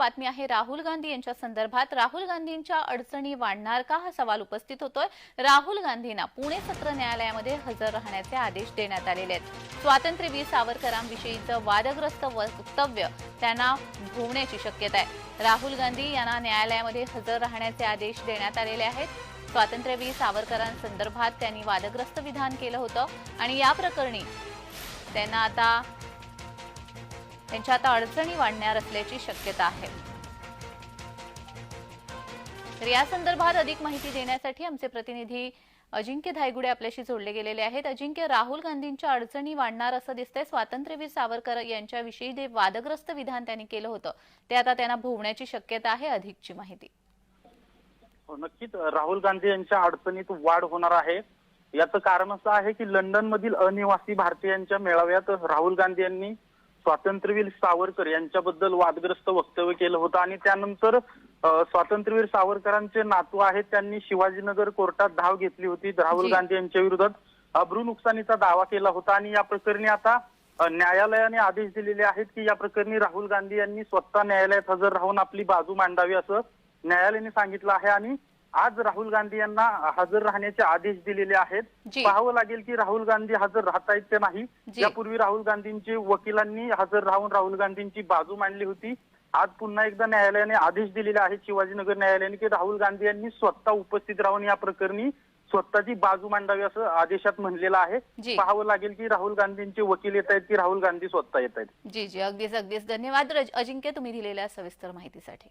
बातमी आहे. राहुल गांधी यांच्या संदर्भात राहुल गांधींच्या अडचणी वाढणार का? हा सवाल उपस्थित होतोय. राहुल गांधींना पुणे सत्र न्यायालयामध्ये हजर राहण्याचे आदेश देण्यात आलेले आहेत. स्वातंत्र्यवीर सावरकरांविषयीचं वादग्रस्त वक्तव्य त्यांना भोवण्याची शक्यता आहे. राहुल गांधी यांना न्यायालयामध्ये हजर राहण्याचे आदेश देण्यात आलेले आहेत. स्वातंत्र्यवीर सावरकरांसंदर्भात त्यांनी वादग्रस्त विधान केलं होतं. आणि या प्रकरणी त्यांना आता त्यांच्या आता अडचणी वाढणार असल्याची शक्यता आहे. तर या संदर्भात अधिक माहिती देण्यासाठी आमचे प्रतिनिधी अजिंक्य धायगुडे आपल्याशी जोडले गेलेले आहेत. अजिंक्य राहुल गांधींच्या अडचणी वाढणार असं दिसतंय. स्वातंत्र्यवीर सावरकर यांच्याविषयी जे वादग्रस्त विधान त्यांनी केलं होतं ते आता त्यांना भोवण्याची शक्यता आहे अधिकची माहिती. हो, नक्कीच. राहुल गांधी यांच्या अडचणीत वाढ होणार आहे. याचं कारण असं आहे की लंडन मधील अनिवासी भारतीयांच्या मेळाव्यात राहुल गांधी यांनी स्वातंत्र्यवीर सावरकर यांच्याबद्दल वादग्रस्त वक्तव्य केलं होतं आणि त्यानंतर स्वातंत्र्यवीर सावरकरांचे नातू आहेत त्यांनी शिवाजीनगर कोर्टात धाव घेतली होती राहुल. गांधी यांच्या विरोधात अब्रू नुकसानीचा दावा केला होता आणि या प्रकरणी आता न्यायालयाने आदेश दिलेले आहेत की या प्रकरणी राहुल गांधी यांनी स्वतः न्यायालयात हजर राहून आपली बाजू मांडावी असं न्यायालयाने सांगितलं आहे आणि आज राहुल गांधी यांना हजर राहण्याचे आदेश दिलेले आहेत. पाहावं लागेल की राहुल गांधी हजर राहता ते नाही. यापूर्वी राहुल गांधींची वकिलांनी हजर राहून राहुल गांधींची बाजू मांडली होती. आज पुन्हा एकदा न्यायालयाने आदेश दिलेले आहेत शिवाजीनगर न्यायालयाने की राहुल गांधी यांनी स्वतः उपस्थित राहून या प्रकरणी स्वतःची बाजू मांडावी असं आदेशात म्हणलेलं आहे. पाहावं लागेल की राहुल गांधींचे वकील येत आहेत की राहुल गांधी स्वतः येत आहेत. जी जी. अगदीच अगदीच. धन्यवाद अजिंक्य तुम्ही दिलेल्या सविस्तर माहितीसाठी.